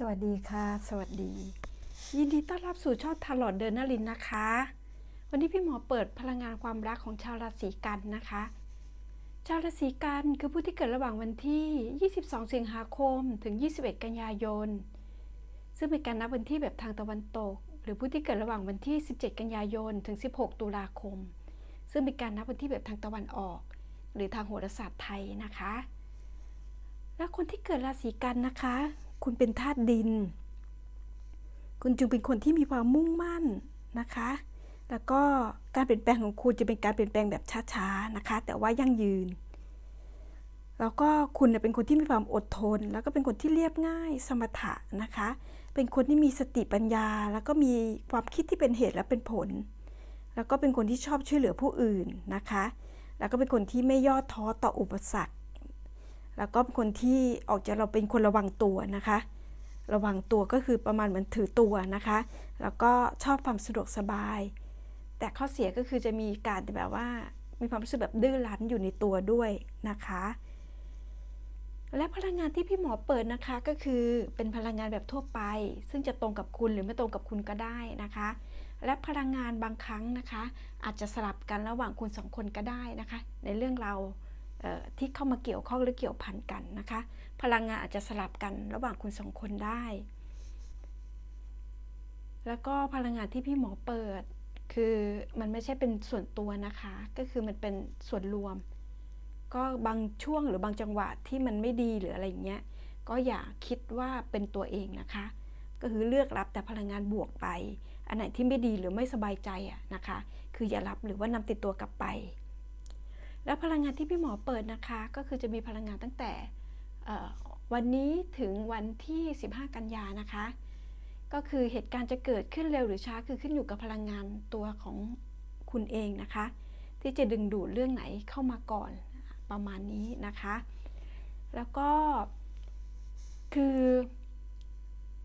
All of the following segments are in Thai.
สวัสดีค่ะ สวัสดี ยินดีต้อนรับสู่ช่องทาลอดเดินนลินนะคะ วันนี้พี่หมอเปิดพลังงานความรักของชาวราศีกันนะคะ ชาวราศีกันคือผู้ที่เกิดระหว่างวันที่ 22 สิงหาคม ถึง 21 กันยายน ซึ่งเป็นการนับวันที่แบบทางตะวันตก หรือผู้ที่เกิดระหว่างวันที่ 17 กันยายน ถึง 16 ตุลาคม ซึ่งเป็นการนับวันที่แบบทางตะวันออก หรือทางโหราศาสตร์ไทยนะคะ แล้วคนที่เกิดราศีกันนะคะ คุณเป็นธาตุดิน คุณจึงเป็นคนที่มีความมุ่งมั่นนะคะ แล้วก็การเปลี่ยนแปลงของคุณจะเป็นการเปลี่ยนแปลงแบบช้าๆนะคะ แต่ว่ายั่งยืน แล้วก็คุณเป็นคนที่มีความอดทน แล้วก็เป็นคนที่เรียบง่ายสมถะนะคะ เป็นคนที่มีสติปัญญา แล้วก็มีความคิดที่เป็นเหตุและเป็นผล แล้วก็เป็นคนที่ชอบช่วยเหลือผู้อื่นนะคะ แล้วก็เป็นคนที่ไม่ย่อท้อต่ออุปสรรค แล้วก็เป็นคนที่ออกจากเราเป็นคนระวังตัวนะคะ ระวังตัวก็คือประมาณเหมือนถือตัวนะคะ แล้วก็ชอบความสะดวกสบาย แต่ข้อเสียก็คือจะมีการแบบว่ามีความรู้สึกแบบดื้อรั้นอยู่ในตัวด้วยนะคะ และพลังงานที่พี่หมอเปิดนะคะก็คือเป็นพลังงานแบบทั่วไป ซึ่งจะตรงกับคุณหรือไม่ตรงกับคุณก็ได้นะคะ และพลังงานบางครั้งนะคะ อาจจะสลับกันระหว่างคุณสองคนก็ได้นะคะ ในเรื่องเรา ที่เข้ามาเกี่ยวข้องหรือเกี่ยวพันกันนะคะ พลังงานอาจจะสลับกันระหว่างคุณสองคนได้ แล้วก็พลังงานที่พี่หมอเปิด คือมันไม่ใช่เป็นส่วนตัวนะคะ ก็คือมันเป็นส่วนรวม ก็บางช่วงหรือบางจังหวะที่มันไม่ดีหรืออะไรอย่างเงี้ย ก็อย่าคิดว่าเป็นตัวเองนะคะ ก็คือเลือกรับแต่พลังงานบวกไป อันไหนที่ไม่ดีหรือไม่สบายใจอะนะคะ คืออย่ารับหรือว่านำติดตัวกลับไป แล้วพลังงานที่พี่หมอเปิดนะคะ ก็คือจะมีพลังงานตั้งแต่วันนี้ถึงวันที่ 15 กันยานะคะ ก็คือเหตุการณ์จะเกิดขึ้นเร็วหรือช้าคือขึ้นอยู่กับพลังงานตัวของคุณเองนะคะ ที่จะดึงดูดเรื่องไหนเข้ามาก่อนประมาณนี้นะคะ แล้วก็คือ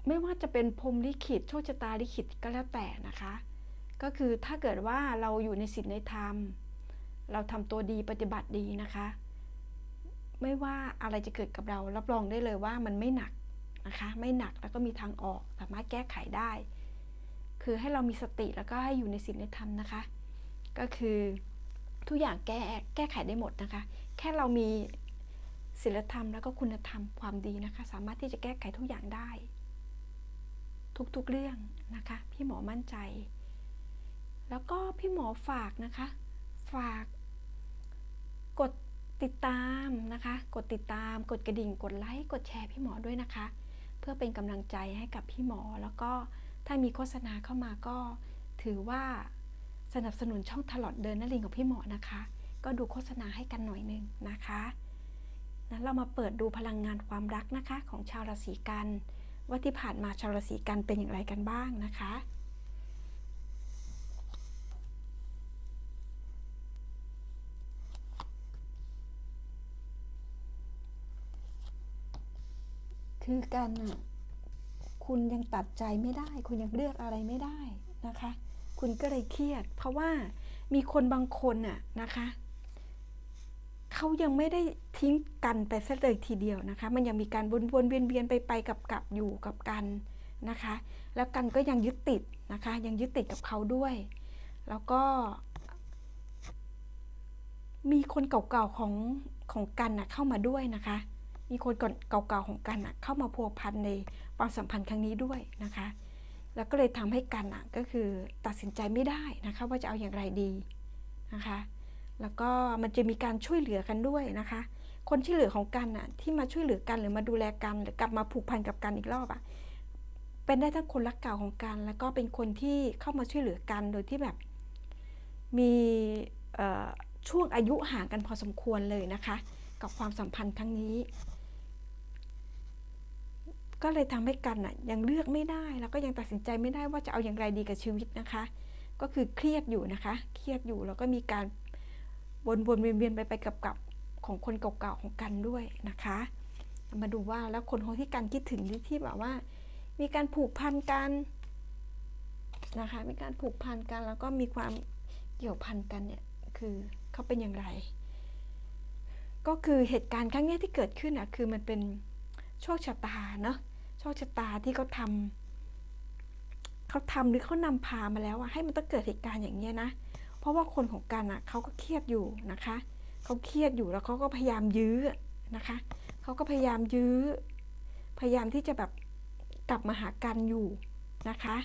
ไม่ว่าจะเป็นพรมลิขิตโชคชะตาลิขิตก็แล้วแต่นะคะ ก็คือถ้าเกิดว่าเราอยู่ในศีลในธรรม เราทำตัวดีปฏิบัติดีนะคะ ไม่ว่าอะไรจะเกิดกับเรา รับรองได้เลยว่ามันไม่หนักนะคะ ไม่หนักแล้วก็มีทางออก สามารถแก้ไขได้ คือให้เรามีสติแล้วก็ให้อยู่ในศีลในธรรมนะคะ ก็คือทุกอย่างแก้แก้ไขได้หมดนะคะ แค่เรามีศีลธรรมแล้วก็คุณธรรมความดีนะคะ สามารถที่จะแก้ไขทุกอย่างได้ ทุกๆเรื่องนะคะ พี่หมอมั่นใจ แล้วก็พี่หมอฝากนะคะ ฝาก ติดตามนะคะ กดติดตาม กดกระดิ่ง กดไลค์ กดแชร์พี่หมอด้วยนะคะ เพื่อเป็นกำลังใจให้กับพี่หมอ แล้วก็ถ้ามีโฆษณาเข้ามาก็ถือว่าสนับสนุนช่องถลอดเดินนลินของพี่หมอนะคะ ก็ดูโฆษณาให้กันหน่อยนึงนะคะนั้นเรามาเปิดดูพลังงานความรักนะคะ ของชาวราศีกัน ว่าที่ผ่านมาชาวราศีกันเป็นอย่างไรกันบ้างนะคะ คือกันน่ะคุณยังตัดใจไม่ได้ คุณยังเลือกอะไรไม่ได้นะคะ คุณก็เลยเครียด เพราะว่ามีคนบางคนน่ะนะคะเขายังไม่ได้ทิ้งกันไปซะเลยทีเดียวนะคะ มันยังมีการวนวนเวียนเวียนไปไปกับกับอยู่กับกันนะคะ แล้วกันก็ยังยึดติดนะคะ ยังยึดติดกับเขาด้วย แล้วก็ มีคนเก่าๆของของกันน่ะเข้ามาด้วยนะคะ มีคนก่อนเก่าๆของกันนะเข้ามาพัวพันในความสัมพันธ์ครั้งนี้ด้วยนะคะ แล้วก็เลยทำให้กันนะก็คือตัดสินใจไม่ได้นะคะว่าจะเอาอย่างไรดีนะคะ แล้วก็มันจะมีการช่วยเหลือกันด้วยนะคะ คนที่เหลือของกันน่ะที่มาช่วยเหลือกันหรือมาดูแลกันหรือกลับมาผูกพันกับกันอีกรอบอะ่ะเป็นได้ทั้งคนรักเก่าของกัน แล้วก็เป็นคนที่เข้ามาช่วยเหลือกันโดยที่แบบมีช่วงอายุห่างกันพอสมควรเลยนะคะ กับความสัมพันธ์ครั้งนี้ ก็เลยทำให้กันน่ะยังเลือกไม่ได้ แล้วก็ยังตัดสินใจไม่ได้ว่าจะเอาอย่างไรดีกับชีวิตนะคะ ก็คือเครียดอยู่นะคะ เครียดอยู่แล้วก็มีการวนๆเวียนๆไปไปกับกับของคนเก่าๆของกันด้วยนะคะ มาดูว่าแล้วคนที่กันคิดถึงที่แบบว่า มีการผูกพันกันนะคะ มีการผูกพันกันแล้วก็มีความเกี่ยวพันกันเนี่ยคือเขาเป็นอย่างไร ก็คือเหตุการณ์ครั้งนี้ที่เกิดขึ้นอะคือมันเป็นโชคชะตาเนาะ โชคชะตาที่เขาทำเขาทำหรือเขานำพามาแล้วอะให้มันต้องเกิดเหตุการณ์อย่างเงี้ยนะ เพราะว่าคนของกันอะเขาก็เครียดอยู่นะคะเขาเครียดอยู่แล้วเขาก็พยายามยื้อนะคะเขาก็พยายามยื้อ พยายามที่จะแบบกลับมาหากันอยู่นะคะ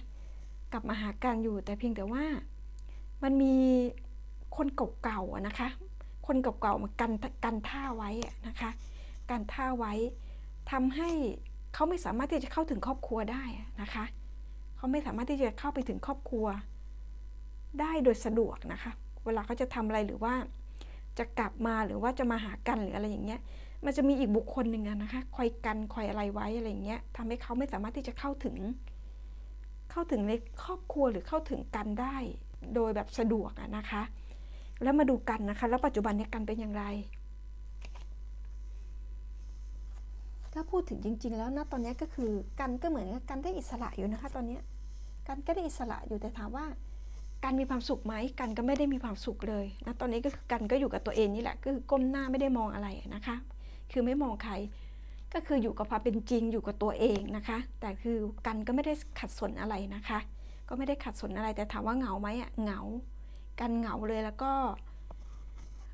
กลับมาหากันอยู่แต่เพียงแต่ว่ามันมีคนเก่าๆนะคะ คนเก่าๆมากันกันท่าไว้อะนะคะ กันท่าไว้ทำให้ เขาไม่สามารถที่จะเข้าถึงครอบครัวได้นะคะ เขาไม่สามารถที่จะเข้าไปถึงครอบครัว ได้โดยสะดวกนะคะ เวลาเขาจะทำอะไรหรือว่า จะกลับมาหรือว่าจะมาหากันหรืออะไรอย่างเงี้ย มันจะมีอีกบุคคลหนึ่งอะนะคะคอยกันคอยอะไรไว้อะไรอย่างเงี้ยทำให้เขาไม่สามารถที่จะเข้าถึง เข้าถึงในครอบครัวหรือเข้าถึงกันได้ โดยแบบสะดวกอะนะคะ แล้วมาดูกันนะคะ แล้วปัจจุบันนี้กันเป็นอย่างไร ถ้าพูดถึงจริง ๆ แล้วนะตอนนี้ก็คือกันก็เหมือนกันได้อิสระอยู่นะคะ ตอนนี้กันก็ได้อิสระอยู่แต่ถามว่ากันมีความสุขไหมกันก็ไม่ได้มีความสุขเลยนะตอนนี้ก็คือกันก็อยู่กับตัวเองนี่แหละก็คือก้มหน้าไม่ได้มองอะไรนะคะ คือไม่มองใคร ก็คืออยู่กับความเป็นจริงอยู่กับตัวเองนะคะ แต่คือกันก็ไม่ได้ขัดสนอะไรนะคะ ก็ไม่ได้ขัดสนอะไร แต่ถามว่าเหงาไหมอะเหงา กันเหงาเลยแล้วก็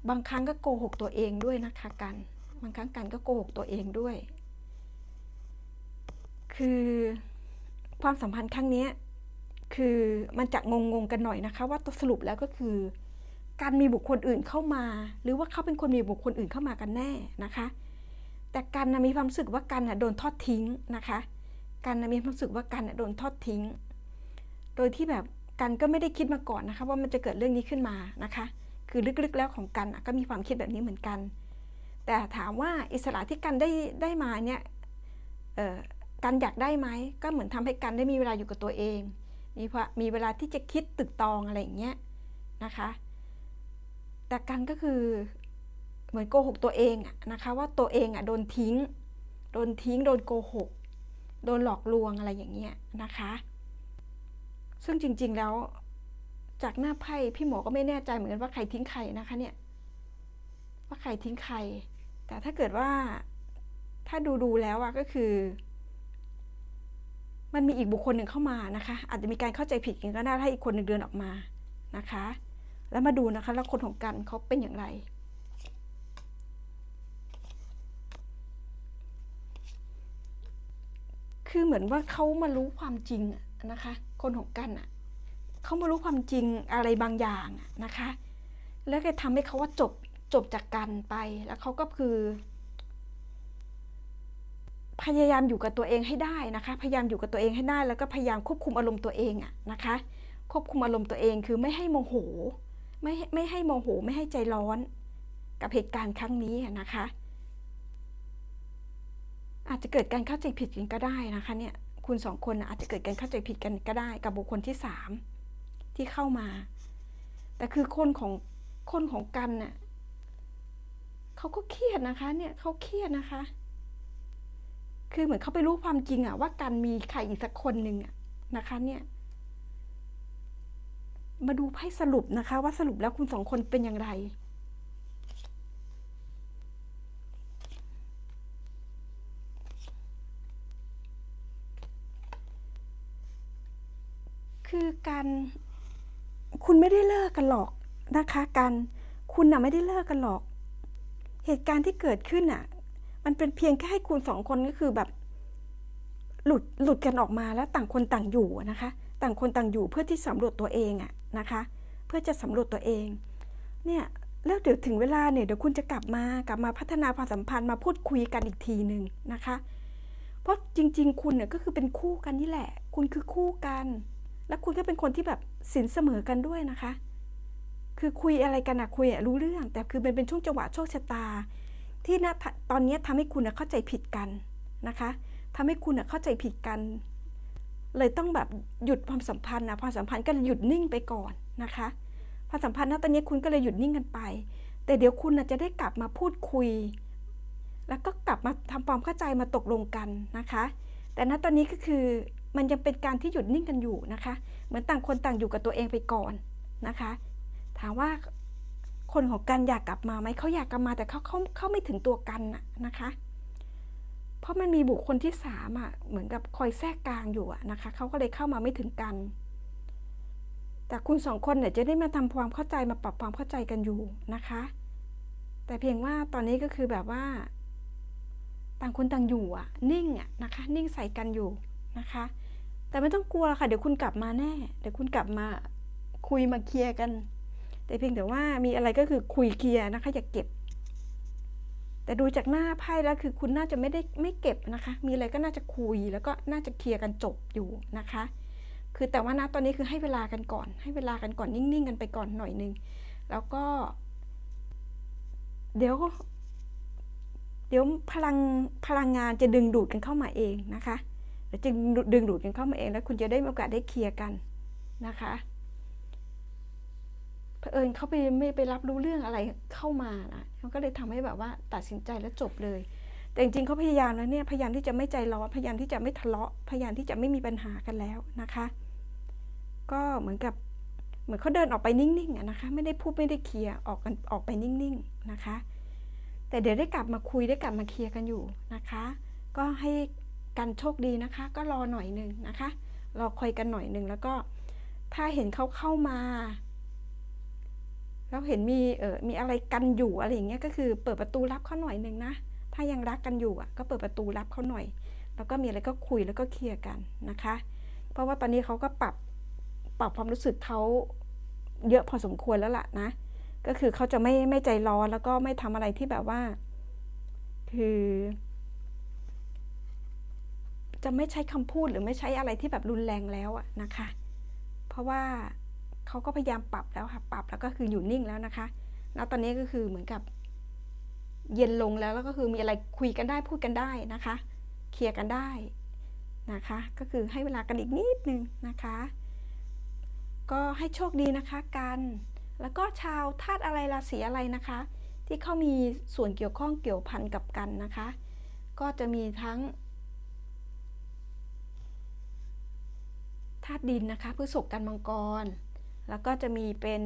บางครั้งก็โกหกตัวเองด้วยนะคะ กัน บางครั้งกันก็โกหกตัวเองด้วย คือความสัมพันธ์ครั้งนี้คือมันจะงงๆกันหน่อยนะคะ ว่าตัวสรุปแล้วก็คือ การมีบุคคลอื่นเข้ามา หรือว่าเขาเป็นคนมีบุคคลอื่นเข้ามากันแน่นะคะ แต่กันนะมีความรู้สึกว่ากันนะโดนทอดทิ้งนะคะกันนะมีความรู้สึกว่ากันนะโดนทอดทิ้ง โดยที่แบบกันก็ไม่ได้คิดมาก่อนนะคะ ว่ามันจะเกิดเรื่องนี้ขึ้นมานะคะ คือลึกๆแล้วของกันก็มีความคิดแบบนี้เหมือนกัน แต่ถามว่าอิสระที่กันได้ได้มาเนี่ย กันอยากได้ไหมก็เหมือนทำให้กันได้มีเวลาอยู่กับตัวเอง มีพมีเวลาที่จะคิดตึกตองอะไรอย่างเงี้ยนะคะ แต่กันก็คือเหมือนโกหกตัวเองนะคะ ว่าตัวเองอะโดนทิ้ง โดนทิ้ง โดนโกหก โดนหลอกลวงอะไรอย่างเงี้ยนะคะ ซึ่งจริงๆแล้วจากหน้าไพ่พี่หมอก็ไม่แน่ใจเหมือนกันว่าใครทิ้งใครนะคะเนี่ยว่าใครทิ้งใคร แต่ถ้าเกิดว่าถ้าดูดูแล้วอะก็คือ มันมีอีกบุคคลหนึ่งเข้ามานะคะ อาจจะมีการเข้าใจผิดกันก็ได้ถ้าอีกคนหนึ่งเดินออกมานะคะ แล้วมาดูนะคะแล้วคนของกันเขาเป็นอย่างไรคือเหมือนว่าเขามารู้ความจริงนะคะ คนของกันอะเขามารู้ความจริงอะไรบางอย่างนะคะ แล้วก็ทำให้เขาว่าจบจบจากกันไปแล้วเขาก็คือ พยายามอยู่กับตัวเองให้ได้นะคะ พยายามอยู่กับตัวเองให้ได้ แล้วก็พยายามควบคุมอารมณ์ตัวเองอะนะคะ ควบคุมอารมณ์ตัวเองคือไม่ให้โมโห ไม่ไม่ให้โมโห ไม่ให้ใจร้อน กับเหตุการณ์ครั้งนี้นะคะ อาจจะเกิดการเข้าใจผิดกันก็ได้นะคะเนี่ยคุณสองคนอาจจะเกิดการเข้าใจผิดกันก็ได้ กับบุคคลที่สามที่เข้ามา แต่คือคนของคนของกันน่ะเขาก็เครียดนะคะ เนี่ยเขาเครียดนะคะ คือเหมือนเขาไปรู้ความจริงอะว่ากันมีใครอีกสักคนหนึ่งอะนะคะเนี่ย มาดูไพ่สรุปนะคะ ว่าสรุปแล้วคุณสองคนเป็นอย่างไรคือการคุณไม่ได้เลิกกันหรอกนะคะ กัน คุณน่ะไม่ได้เลิกกันหรอก เหตุการณ์ที่เกิดขึ้นน่ะ มันเป็นเพียงแค่ให้คุณสองคนก็คือแบบหลุดหลุดกันออกมาแล้วต่างคนต่างอยู่นะคะ ต่างคนต่างอยู่เพื่อที่สำรวจตัวเองอะนะคะ เพื่อจะสำรวจตัวเองเนี่ยแล้วเดี๋ยวถึงเวลาเนี่ยเดี๋ยวคุณจะกลับมากลับมาพัฒนาความสัมพันธ์มาพูดคุยกันอีกทีหนึ่งนะคะ เพราะจริง ๆ คุณเนี่ยก็คือเป็นคู่กันนี่แหละ คุณคือคู่กัน แล้วคุณก็เป็นคนที่แบบสินเสมอกันด้วยนะคะ คือคุยอะไรกันอะคุยอะรู้เรื่อง แต่คือมันเป็นช่วงจังหวะโชคชะตา ที่ณตอนนี้ทำให้คุณเข้าใจผิดกันนะคะทำให้คุณเข้าใจผิดกัน เลยต้องแบบหยุดความสัมพันธ์นะความสัมพันธ์ก็เลยหยุดนิ่งไปก่อนนะคะความสัมพันธ์ณตอนนี้คุณก็เลยหยุดนิ่งกันไป แต่เดี๋ยวคุณจะได้กลับมาพูดคุย แล้วก็กลับมาทำความเข้าใจมาตกลงกันนะคะ แต่ณตอนนี้ก็คือมันยังเป็นการที่หยุดนิ่งกันอยู่นะคะ เหมือนต่างคนต่างอยู่กับตัวเองไปก่อนนะคะ ถามว่า คนของกันอยากกลับมาไหมเขาอยากกลับมาแต่เขาเขาเขาไม่ถึงตัวกันนะคะ เพราะมันมีบุคคลที่สามอะเหมือนกับคอยแทรกกลางอยู่อะนะคะเขาก็เลยเข้ามาไม่ถึงกัน แต่คุณสองคนเนี่ยจะได้มาทำความเข้าใจมาปรับความเข้าใจกันอยู่นะคะ แต่เพียงว่าตอนนี้ก็คือแบบว่า ต่างคนต่างอยู่อะ นิ่งอะนะคะ นิ่งใส่กันอยู่นะคะ แต่ไม่ต้องกลัวค่ะเดี๋ยวคุณกลับมาแน่ เดี๋ยวคุณกลับมาคุยมาเคลียร์กัน แต่เพียงแต่ว่ามีอะไรก็คือคุยเคลียร์นะคะอย่าเก็บ แต่ดูจากหน้าไพ่แล้วคือคุณน่าจะไม่ได้ไม่เก็บนะคะ มีอะไรก็น่าจะคุยแล้วก็น่าจะเคลียร์กันจบอยู่นะคะ คือแต่ว่านะตอนนี้คือให้เวลากันก่อน ให้เวลากันก่อนนิ่งๆ กันไปก่อนหน่อยนึงแล้วก็ เดี๋ยวเดี๋ยวพลังพลังงานจะดึงดูดกันเข้ามาเองนะคะเดี๋ยวจะดึงดูดกันเข้ามาเองแล้วคุณจะได้มีโอกาสได้เคลียร์กันนะคะ เผอิญเขาไปไม่ไปรับรู้เรื่องอะไรเข้ามานะมันก็เลยทำให้แบบว่าตัดสินใจแล้วจบเลย แต่จริงๆเขาพยายามแล้วเนี่ยพยายามที่จะไม่ใจร้อนพยายามที่จะไม่ทะเลาะพยายามที่จะไม่มีปัญหากันแล้วนะคะ ก็เหมือนกับเหมือนเขาเดินออกไปนิ่งๆนะคะ ไม่ได้พูดไม่ได้เคลียร์ออกกันออกไปนิ่งๆนะคะ แต่เดี๋ยวได้กลับมาคุยได้กลับมาเคลียร์กันอยู่นะคะ ก็ให้กันโชคดีนะคะ ก็รอหน่อยหนึ่งนะคะรอคอยกันหน่อยหนึ่งแล้วก็ถ้าเห็นเขาเข้ามา แล้วเห็นมีเออมีอะไรกันอยู่อะไรอย่างเงี้ยก็คือเปิดประตูรับเขาหน่อยหนึ่งนะถ้ายังรักกันอยู่อะก็เปิดประตูรับเขาหน่อย แล้วก็มีอะไรก็คุยแล้วก็เคลียร์กันนะคะ เพราะว่าตอนนี้เขาก็ปรับปรับความรู้สึกเขาเยอะพอสมควรแล้วล่ะนะ ก็คือเขาจะไม่ไม่ใจร้อนแล้วก็ไม่ทำอะไรที่แบบว่า คือ จะไม่ใช้คำพูดหรือไม่ใช้อะไรที่แบบรุนแรงแล้วอะนะคะ เพราะว่า เขาก็พยายามปรับแล้วค่ะปรับแล้วก็คืออยู่นิ่งแล้วนะคะ แล้วตอนนี้ก็คือเหมือนกับเย็นลงแล้วแล้วก็คือมีอะไรคุยกันได้พูดกันได้นะคะ เคลียร์กันได้นะคะ ก็คือให้เวลากันอีกนิดนึงนะคะ ก็ให้โชคดีนะคะกันแล้วก็ชาวธาตุอะไรราศีอะไรนะคะ ที่เขามีส่วนเกี่ยวข้องเกี่ยวพันกับกันนะคะ ก็จะมีทั้งธาตุดินนะคะพฤษภกันมังกร แล้วก็จะมีเป็น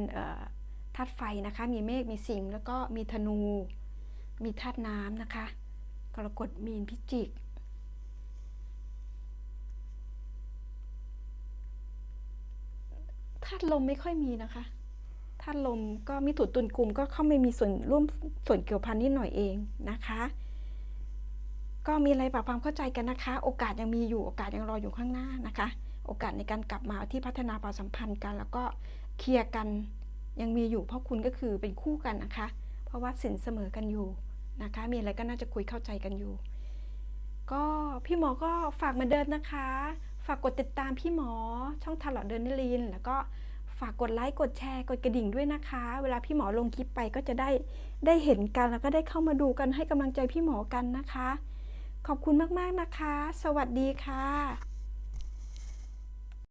ธาตุไฟนะคะ มีเมฆ มีสิงแล้วก็มีธนู มีธาตุน้ำนะคะ กรกฎมีนพิจิก ธาตุลมไม่ค่อยมีนะคะ ธาตุลมก็มีถุนตุนกลุ่มก็เข้าไม่มีส่วนร่วมส่วนเกี่ยวพันนิดหน่อยเองนะคะ ก็มีอะไรปรับความเข้าใจกันนะคะ โอกาสยังมีอยู่ โอกาสยังรออยู่ข้างหน้านะคะ โอกาสในการกลับมาที่พัฒนาความสัมพันธ์กัน แล้วก็เคลียร์กันยังมีอยู่เพราะคุณก็คือเป็นคู่กันนะคะ เพราะว่าสินเสมอกันอยู่นะคะ มีอะไรก็น่าจะคุยเข้าใจกันอยู่ ก็พี่หมอก็ฝากเหมือนเดิมนะคะ ฝากกดติดตามพี่หมอช่องทาร์ลอดเดินนิลิน แล้วก็ฝากกดไลค์กดแชร์กดกระดิ่งด้วยนะคะ เวลาพี่หมอลงคลิปไปก็จะได้ได้เห็นกันแล้วก็ได้เข้ามาดูกันให้กำลังใจพี่หมอกันนะคะ ขอบคุณมากๆนะคะ สวัสดีค่ะ